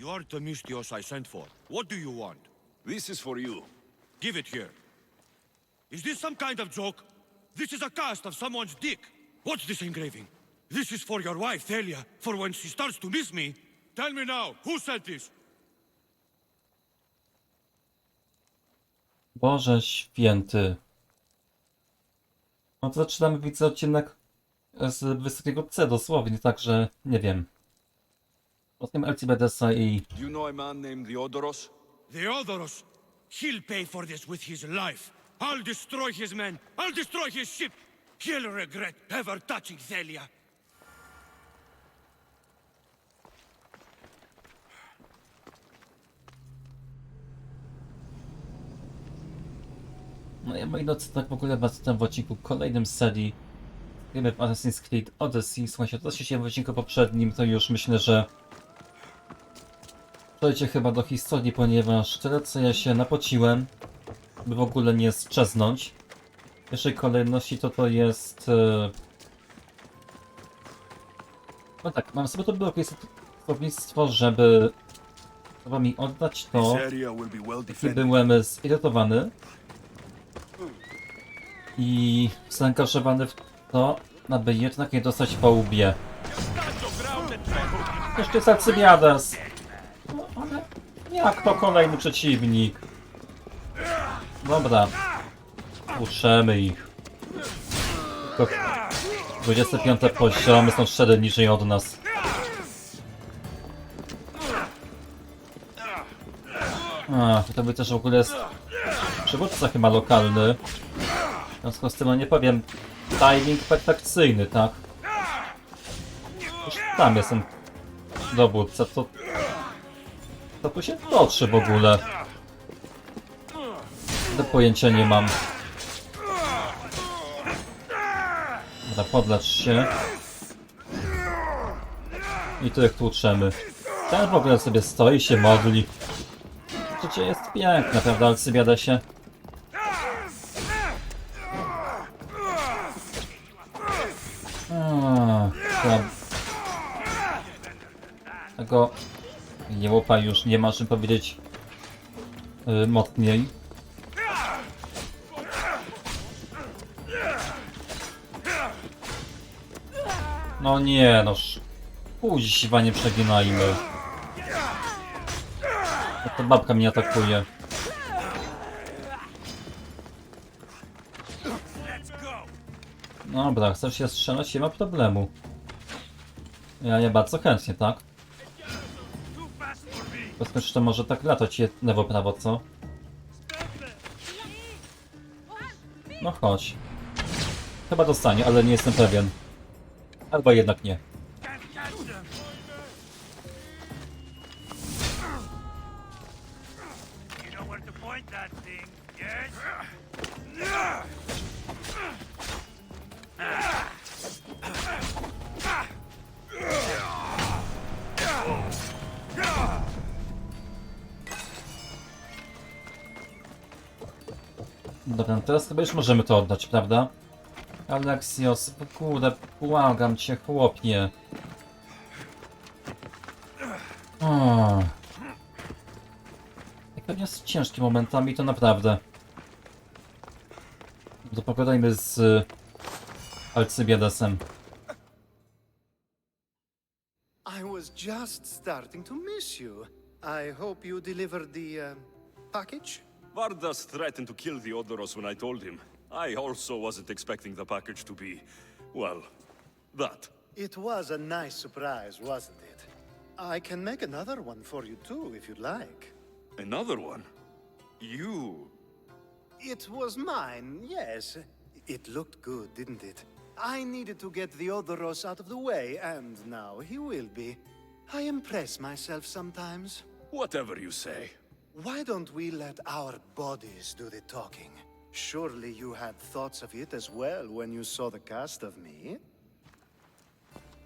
You are Themistios I sent for. What do you want? This is for you. Give it here. Is this some kind of joke? This is a cast of someone's dick. What's this engraving? This is for your wife, Thalia, for when she starts to miss me. Tell me now, who sent this? Boże święty. No to zaczynamy widzę odcinek z wysokiego C dosłownie, także nie wiem. Potem Elcibedesa i Do you know a man named Theodoros? Theodoros. He'll pay for this with his life. I'll destroy his men. I'll destroy his ship. He'll regret ever touching Thalia. No i moi drodzy, tak w ogóle was witam w odcinku kolejnym z serii w Assassin's Creed Odyssey. Słuchajcie, to co się w odcinku poprzednim, to już myślę, że przejdzie chyba do historii, ponieważ tyle co ja się napociłem, by w ogóle nie strzeznąć. W pierwszej kolejności to to jest... e, No tak, mam sobie to było słownictwo, żeby chyba mi oddać to. This area will be well I defended. byłem zirytowany i zaangażowany w to, aby jednak nie dostać po łbie. Jeszcze jest Alcybiades. Jak to kolejny przeciwnik? Dobra. Uszemy ich. Tylko 25 poziomy są szczerze niżej od nas. A, to by też w ogóle jest przywódca chyba lokalny. W związku z tym, no nie powiem, timing perfekcyjny, tak? Już tam jestem dowódca, to... Co tu się toczy w ogóle? Do pojęcia nie mam. Dobra, podlecz się. I tu jak tłuczemy. Ten w ogóle sobie stoi się modli. Życie jest piękne, prawda, Alcybiadesie? Ach, tam. Tego jełopa już nie ma czym powiedzieć yy, mocniej. No nie, no sz- kuźwa nie przeginajmy. No to babka mnie atakuje. Dobra, chcesz się strzelać? Nie ma problemu. Ja nie bardzo chętnie, tak? Powiedzmy, że to może tak latać lewo, prawo, co? No chodź. Chyba dostanie, ale nie jestem pewien. Albo jednak nie. Możemy to oddać, prawda? Alexios, kurde, błagam cię, chłopie. O. Jak pewnie z ciężkimi momentami, to naprawdę. To pogadajmy z y, Alcybiadesem. I was just starting to miss you. I hope you delivered the uh, package? Vardas threatened to kill Theodoros when I told him. I also wasn't expecting the package to be, well, that. It was a nice surprise, wasn't it? I can make another one for you too, if you'd like. Another one? You? It was mine, yes. It looked good, didn't it? I needed to get Theodoros out of the way, and now he will be. I impress myself sometimes. Whatever you say. Why don't we let our bodies do the talking? Surely you had thoughts of it as well when you saw the cast of me?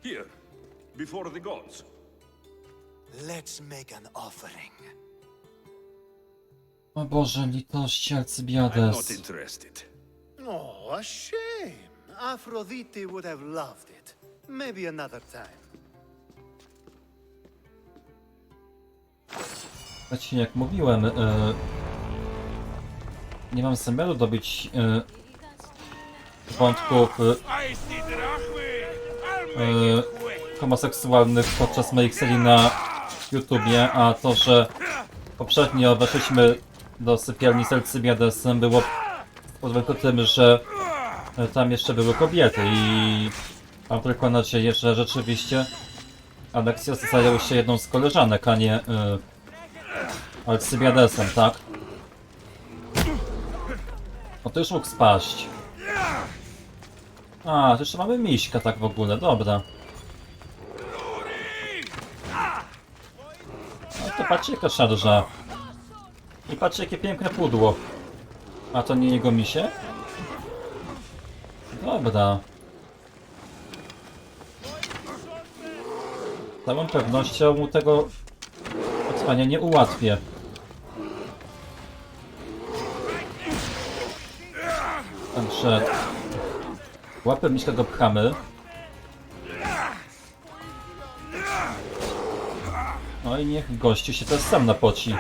Here, before the gods. Let's make an offering. O Boże, litości I'm not Alcybiades. interested. Oh, a shame. Aphrodite would have loved it. Maybe another time. Znaczy, jak mówiłem, e, nie mam zamiaru dobić e, wątków e, e, homoseksualnych podczas moich serii na YouTubie, a to, że poprzednio weszliśmy do sypialni z Alcybiadesem było tylko tym, że tam jeszcze były kobiety i mam tylko nadzieję, że rzeczywiście Alexios zajął się jedną z koleżanek, a nie y, Alcybiadesem, tak? No to już mógł spaść. A, to jeszcze mamy miśka tak w ogóle, dobra. No to patrzcie jaka szarża. I patrzcie jakie piękne pudło. A to nie jego misie? Dobra. Z całą pewnością mu tego wyzwania nie ułatwię. Także łapę miśka go pchamy. No i niech gościu się teraz sam napoci.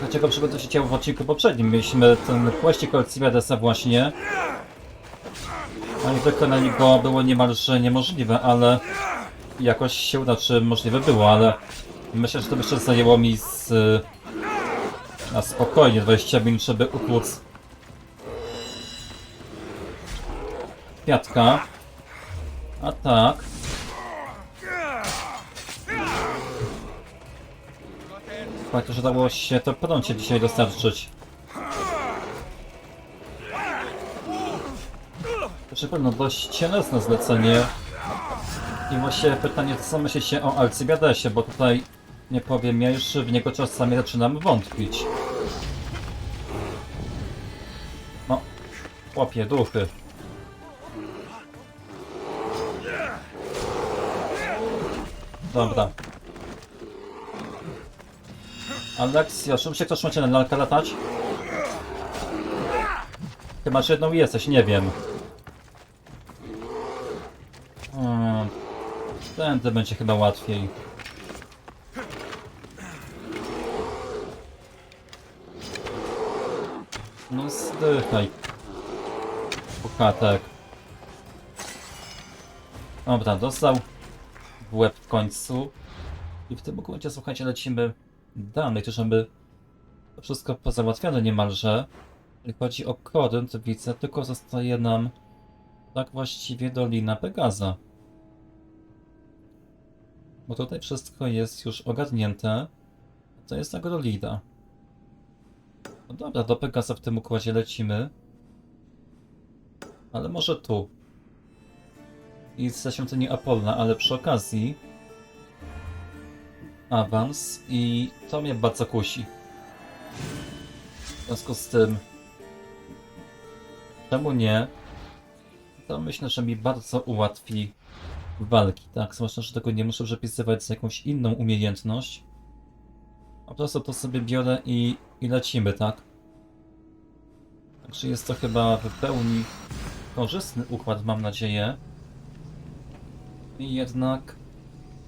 Dlaczego przygotuję się ciało w odcinku poprzednim? Mieliśmy ten kłaścik Alcibiadesa właśnie. No i wykonanie go było niemalże niemożliwe, ale jakoś się uda, czy możliwe było, ale myślę, że to by jeszcze zajęło mi z... na spokojnie 20 minut, żeby utłuc kwiatka. A tak. Fakt, że udało się to prącie dzisiaj dostarczyć. Proszę pewno dość cielesne zlecenie. I właśnie pytanie, co myślicie o Alcybiadesie, bo tutaj nie powiem, ja już w niego czasami zaczynam wątpić. Łapie duchy. Dobra. Aleksja, czym się ktoś macie na lalkę latać? Chyba, że jedną jesteś, nie wiem. Hmm. Tędy będzie chyba łatwiej. No zdychaj. Pukatek. Dobra, dostał w łeb w końcu. I w tym momencie, słuchajcie, lecimy dalej, to żeby to wszystko pozałatwione niemalże. Jeśli chodzi o Korynt, widzę, tylko zostaje nam tak właściwie Dolina Pegaza. Bo tutaj wszystko jest już ogarnięte. To jest Agrolida. No dobra, do Pegaza w tym układzie lecimy. Ale może tu. I ze świątyni Apolna, ale przy okazji awans i to mnie bardzo kusi. W związku z tym czemu nie? To myślę, że mi bardzo ułatwi walki, tak? Zwłaszcza, że tego nie muszę przepisywać z jakąś inną umiejętność. Po prostu to sobie biorę i, i lecimy, tak? Także jest to chyba w pełni korzystny układ, mam nadzieję. Jednak,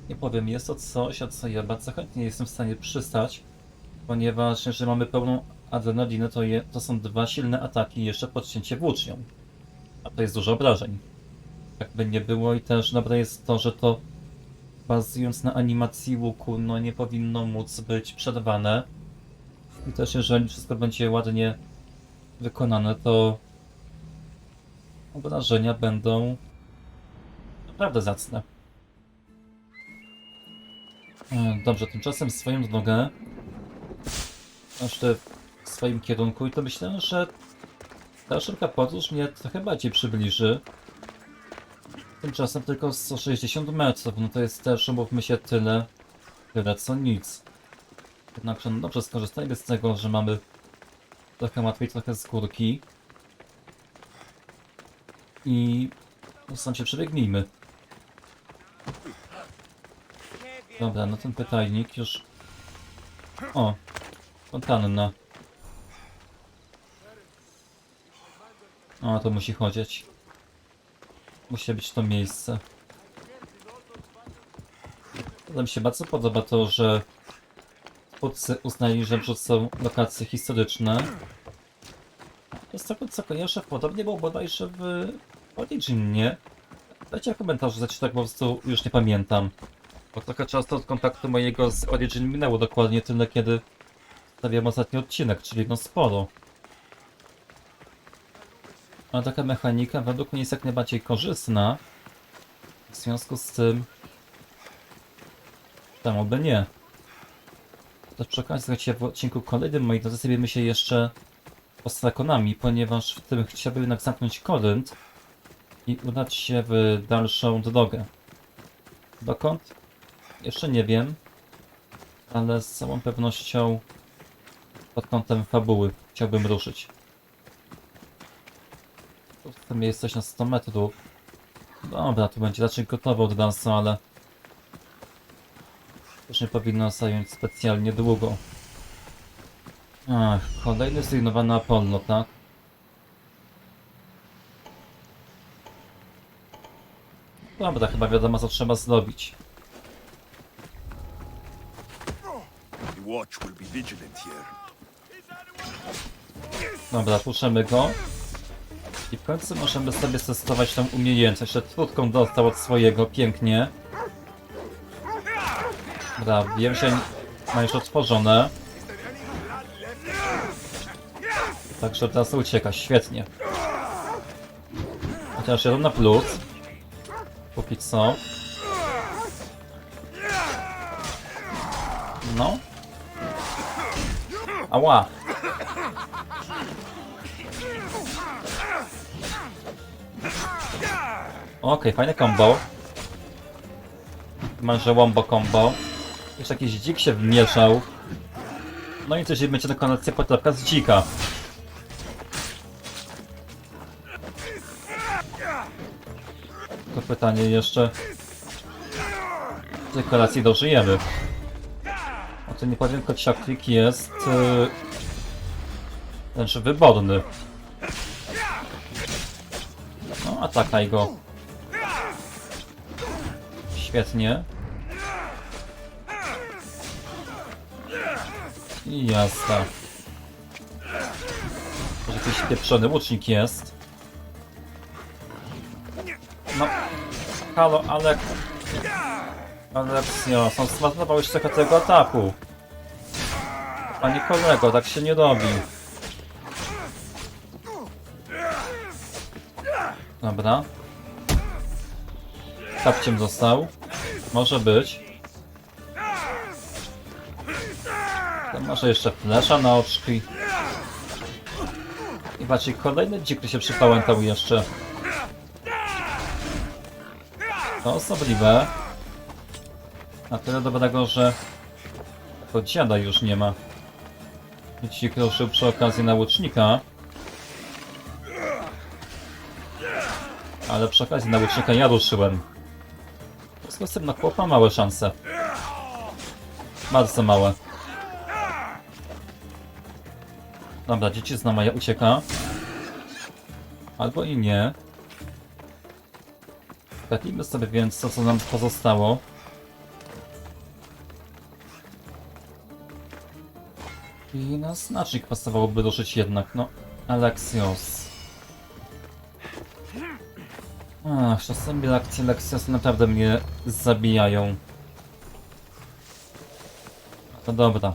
nie powiem, jest to coś, o co ja bardzo chętnie jestem w stanie przystać, ponieważ jeżeli mamy pełną adrenalinę, to, je, to są dwa silne ataki jeszcze podcięcie włócznią. A to jest dużo obrażeń. Jakby nie było i też dobre jest to, że to bazując na animacji łuku, no nie powinno móc być przerwane. I też jeżeli wszystko będzie ładnie wykonane, to obrażenia będą naprawdę zacne. E, Dobrze, tymczasem swoją drogę jeszcze w swoim kierunku i to myślę, że ta szybka podróż mnie trochę bardziej przybliży. Tymczasem tylko 160 metrów, no to jest też, umówmy się, tyle, tyle co nic. Jednakże, no dobrze, skorzystajmy z tego, że mamy trochę łatwiej, trochę z górki. I sam się przebiegnijmy. Dobra, no ten pytajnik już... O, fontanna. O, to musi chodzić. Musi być to miejsce. Nam się bardzo podoba to, że twórcy uznali, że wrzucą lokacje historyczne. Z tego co kojarzę, podobnie było bodajże w Origin, nie? Dajcie w komentarzu, znaczy tak po prostu już nie pamiętam. Bo trochę czasu od kontaktu mojego z Origin minęło dokładnie tyle, kiedy stawiam ostatni odcinek, czyli no sporo. Ale taka mechanika według mnie jest jak najbardziej korzystna. W związku z tym... Czemu by nie? Też przy okazji, w odcinku kolejnym, moi drodzy, sobie się jeszcze o Strakonami, ponieważ w tym chciałbym jednak zamknąć Korynt i udać się w dalszą drogę. Dokąd? Jeszcze nie wiem, ale z całą pewnością pod kątem fabuły chciałbym ruszyć. Sumie jesteś na 100 metrów. Dobra, tu będzie raczej gotowe od razu, ale też nie powinno zająć specjalnie długo. Ach, kolejny zrujnowany Apollo, tak? Dobra, chyba wiadomo co trzeba zrobić. Dobra, puszczamy go. I w końcu możemy sobie testować tą umiejętność. Jeszcze trudką dostał od swojego, pięknie. Dobra, że ma już otworzone. Także od razu ucieka, świetnie. Chociaż jeden na plus. Póki co. No. Ała. Okej, fajne combo. Może wombo combo. Jeszcze jakiś dzik się wmieszał. No i coś będzie na konekcję potrawka z dzika. To pytanie jeszcze. Tej kolacji dożyjemy. O to nie powiem, kociaklik jest... Yy, znaczy wyborny. No, atakaj go. Świetnie. I jazda. Może jakiś pieprzony łucznik jest. Halo, ale... Aleksio, są zmarnował jeszcze trochę tego ataku. Panie kolego, tak się nie robi. Dobra. Kapciem został. Może być. To może jeszcze flesza na oczki. I patrzcie, kolejny dzik, który się przypałętał jeszcze. To osobliwe. Na tyle dobrego, że to dziada już nie ma. Dzik ruszył przy okazji na łucznika. Ale przy okazji na łucznika ja ruszyłem. W związku z tym na chłopa małe szanse. Bardzo małe. Dobra, dziecizna moja ucieka. Albo i nie. Zgadnijmy sobie więc to, co nam pozostało. I na znacznik pasowałoby ruszyć jednak, no. Alexios. Ach, czasami akcje Alexios naprawdę mnie zabijają. To dobra.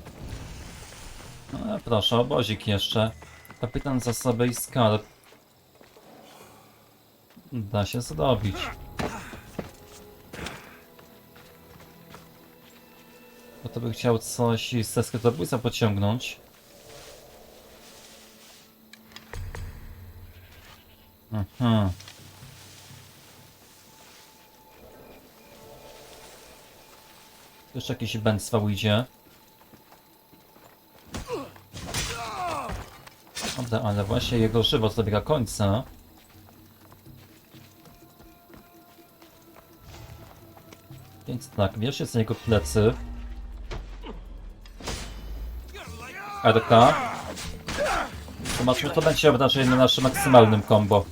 No, proszę, obozik jeszcze. Kapitan zasoby i skarb. Da się zrobić. To by chciał coś ze skrytobójca pociągnąć. Aha. Jeszcze jakiś bęctwa ujdzie. Dobra, ale właśnie jego żywot dobiega końca. Więc tak, bierz się za jego plecy. RK. Zobaczmy, to będzie obrażenie na naszym maksymalnym combo.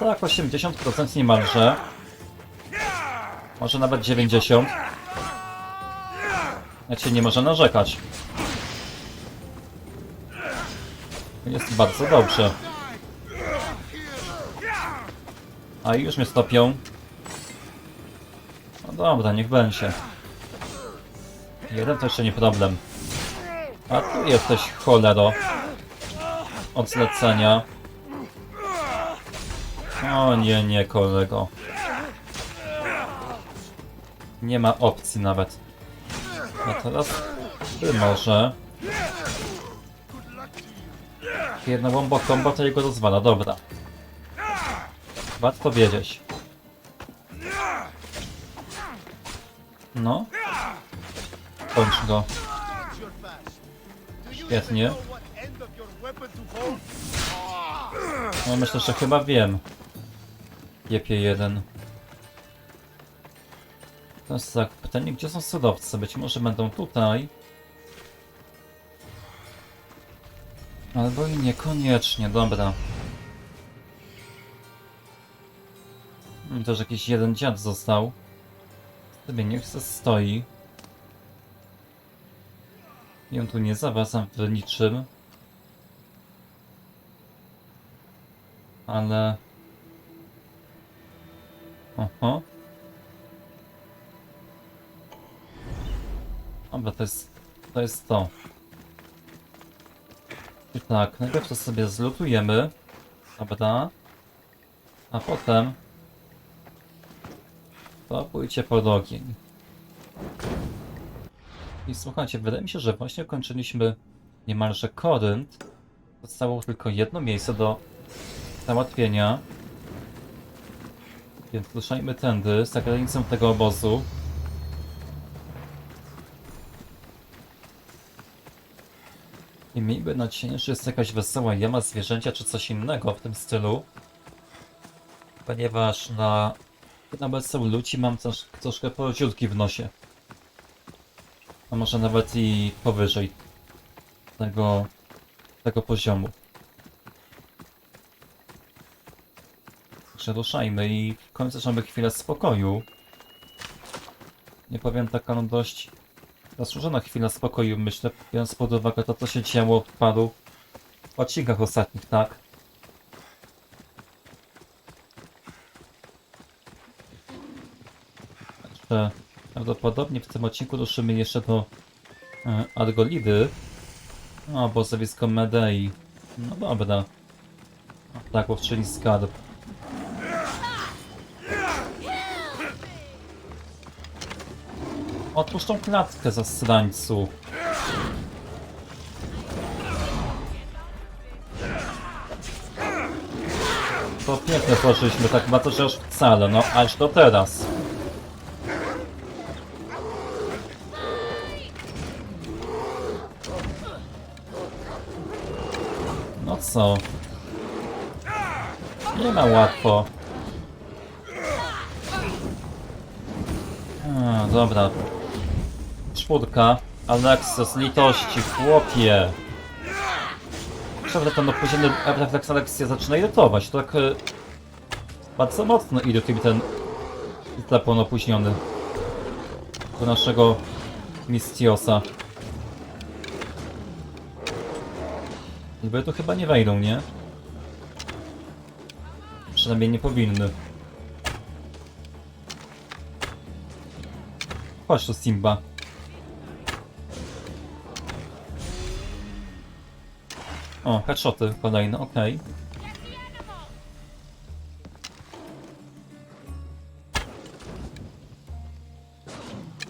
No tak, 80% niemalże. Może nawet 90. Ja cię nie może narzekać. Jest bardzo dobrze. A już mnie stopią. No dobra, niech będzie. Jeden to jeszcze nie problem. A tu jesteś cholero. Od zlecenia. O nie, nie kolego. Nie ma opcji nawet. A teraz ty może. Jedna bomba kombo to jego rozwala, dobra. Warto wiedzieć. No. Kończ go. Świetnie. No myślę, że chyba wiem. Jepie jeden. Teraz tak, pytanie, gdzie są cudowcy? Być może będą tutaj. Albo i niekoniecznie, dobra. Hmm, Też jakiś jeden dziad został. Sobie niech se stoi. Ja tu nie zawracam w niczym. Ale... Oho. Dobra, to jest... To jest to. I tak, najpierw to sobie zlutujemy. Dobra. A potem... To pójdzie pod ogień. I słuchajcie, wydaje mi się, że właśnie kończyliśmy niemalże Korynt. Zostało tylko jedno miejsce do załatwienia. Więc ruszajmy tędy, za granicą tego obozu. I miejmy nadzieję, że jest jakaś wesoła jama zwierzęcia czy coś innego w tym stylu. Ponieważ na nawet są ludzi mam też troszkę porodziutki w nosie. A może nawet i powyżej tego, tego poziomu. Także i w końcu mamy chwilę spokoju. Nie powiem taka no dość zasłużona chwila spokoju, myślę, biorąc pod uwagę to, co się działo w paru odcinkach ostatnich, tak? Także prawdopodobnie w tym odcinku ruszymy jeszcze do e, Argolidy. No, obozowisko Medei. No dobra. Tak, czyli skarb. Otwórz tą klatkę za strańcu. To pięknie tworzyliśmy, tak to, że już wcale, no aż do teraz. No co? Nie ma łatwo. A, dobra. Czwórka. Alexis, litości, chłopie. Prawda, ten opóźniony refleks Alexia zaczyna irytować. To tak... e, Bardzo mocno irytuje ten telepon opóźniony. Do naszego Mistiosa. Niby tu chyba nie wejdą, nie? Przynajmniej nie powinny. Chodź tu Simba. O, headshoty kolejne, okej.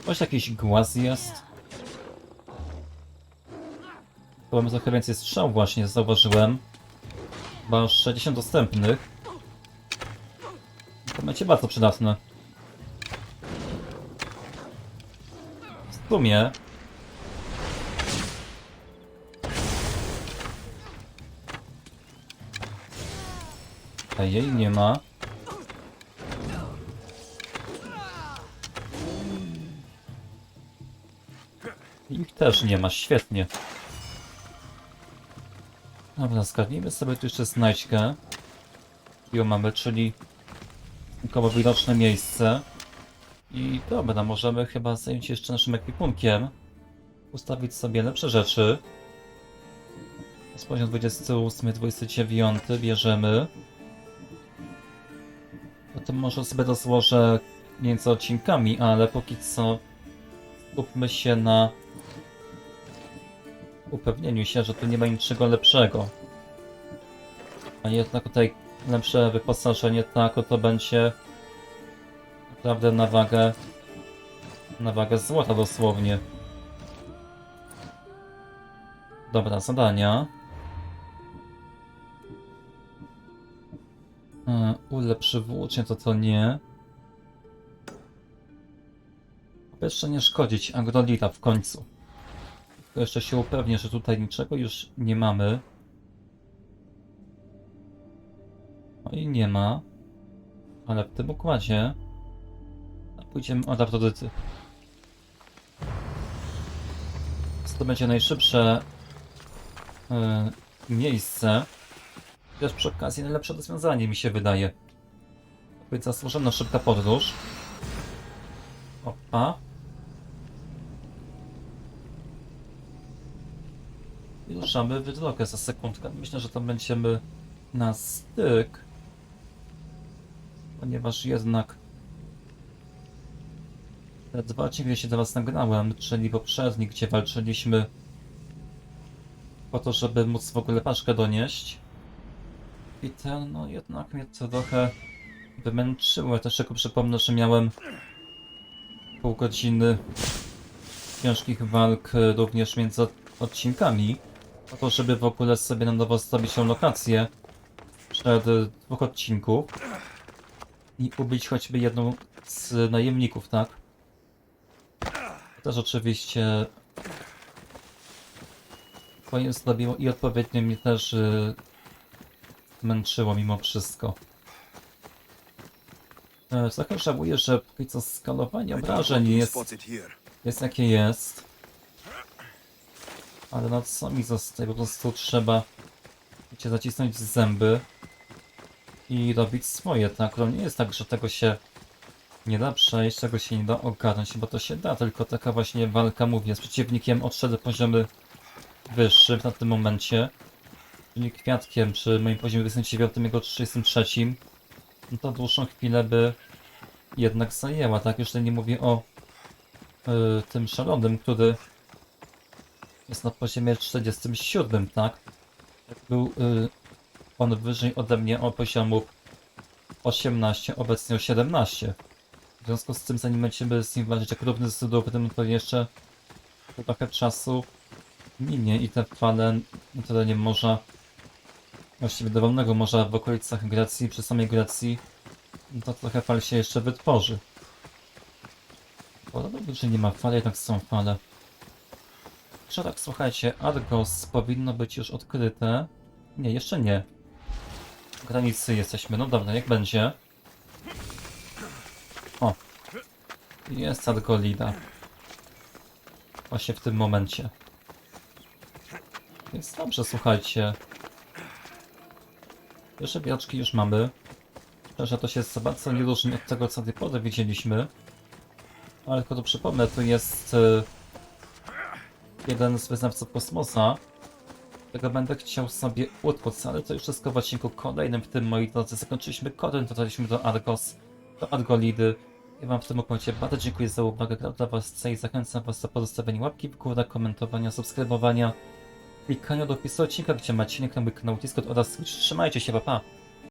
Coś jakiś głaz jest. Mamy trochę więcej strzał właśnie, zauważyłem. Chyba już 60 dostępnych. To będzie bardzo przydatne. W sumie... A jej nie ma. Ich też nie ma, świetnie. Dobra, zgadnijmy sobie tu jeszcze znajdźkę. ją mamy, czyli tylko widoczne miejsce. I dobra, możemy chyba zająć się jeszcze naszym ekwipunkiem. Ustawić sobie lepsze rzeczy. Z poziom 28, 29 bierzemy. Potem może sobie rozłożę między odcinkami, ale póki co skupmy się na upewnieniu się, że tu nie ma niczego lepszego. A jednak tutaj lepsze wyposażenie, tak, to będzie naprawdę na wagę na wagę złota dosłownie. Dobra, zadania. E, Ulepszy włócznie, to to nie. Jeszcze nie szkodzić Agrodita w końcu. Tylko jeszcze się upewnię, że tutaj niczego już nie mamy. No i nie ma. Ale w tym układzie pójdziemy od Afrodyty. To będzie najszybsze e, miejsce. Też przy okazji najlepsze rozwiązanie mi się wydaje. Więc zasłużona szybka podróż. Opa. Ruszamy w drogę za sekundkę. Myślę, że tam będziemy na styk. Ponieważ jednak te dwa odcinki, się do was nagrałem, czyli poprzedni, gdzie walczyliśmy po to, żeby móc w ogóle paszkę donieść. I ten, no jednak mnie trochę wymęczyło. Też tylko przypomnę, że miałem pół godziny ciężkich walk e, również między od- odcinkami. Po to, żeby w ogóle sobie na nowo zrobić tą lokację przed e, dwóch odcinków i ubić choćby jedną z najemników, tak? Też oczywiście swoje zrobiło i odpowiednio mnie też y, męczyło mimo wszystko. E, Trochę żałuję, że póki co skalowanie obrażeń jest, jest jakie jest. Ale no co mi zostaje? Po prostu trzeba wiecie, zacisnąć zęby i robić swoje, tak? To nie jest tak, że tego się nie da przejść, tego się nie da ogarnąć, bo to się da, tylko taka właśnie walka, mówię, z przeciwnikiem o 4 poziomy wyższym na tym momencie, czyli kwiatkiem przy moim poziomie 29 jego 33, no to dłuższą chwilę by jednak zajęła, tak? Już tutaj nie mówię o y, tym szalonym, który jest na poziomie 47, tak? Był y, on wyżej ode mnie o poziomu 18, obecnie o 17. W związku z tym, zanim będziemy z nim walczyć jak równy z to jeszcze trochę czasu minie i te fale na terenie morza, właściwie dowolnego morza w okolicach Grecji, przy samej Grecji, to trochę fal się jeszcze wytworzy. Podobno, że nie ma fal, jednak są fale. Że tak, słuchajcie, Argos powinno być już odkryte. Nie, jeszcze nie. W granicy jesteśmy, no dobra, jak będzie. O. Jest Argolida. Właśnie w tym momencie. Więc dobrze, słuchajcie. Pierwsze wiaczki już mamy. Że to się za bardzo nie różni od tego, co do tej pory widzieliśmy. Ale tylko to przypomnę, to jest e, jeden z wyznawców kosmosa. Tego będę chciał sobie utłuc, ale to już wszystko w odcinku kolejnym, w tym moi drodzy zakończyliśmy kodem, dotarliśmy do Argos, do Argolidy. Ja wam w tym momencie bardzo dziękuję za uwagę, grał dla was C i zachęcam was do pozostawienia łapki w górę, komentowania, subskrybowania, klikania do opisu odcinka, gdzie macie link na mój kanał Discord oraz Twitch. Trzymajcie się, pa pa!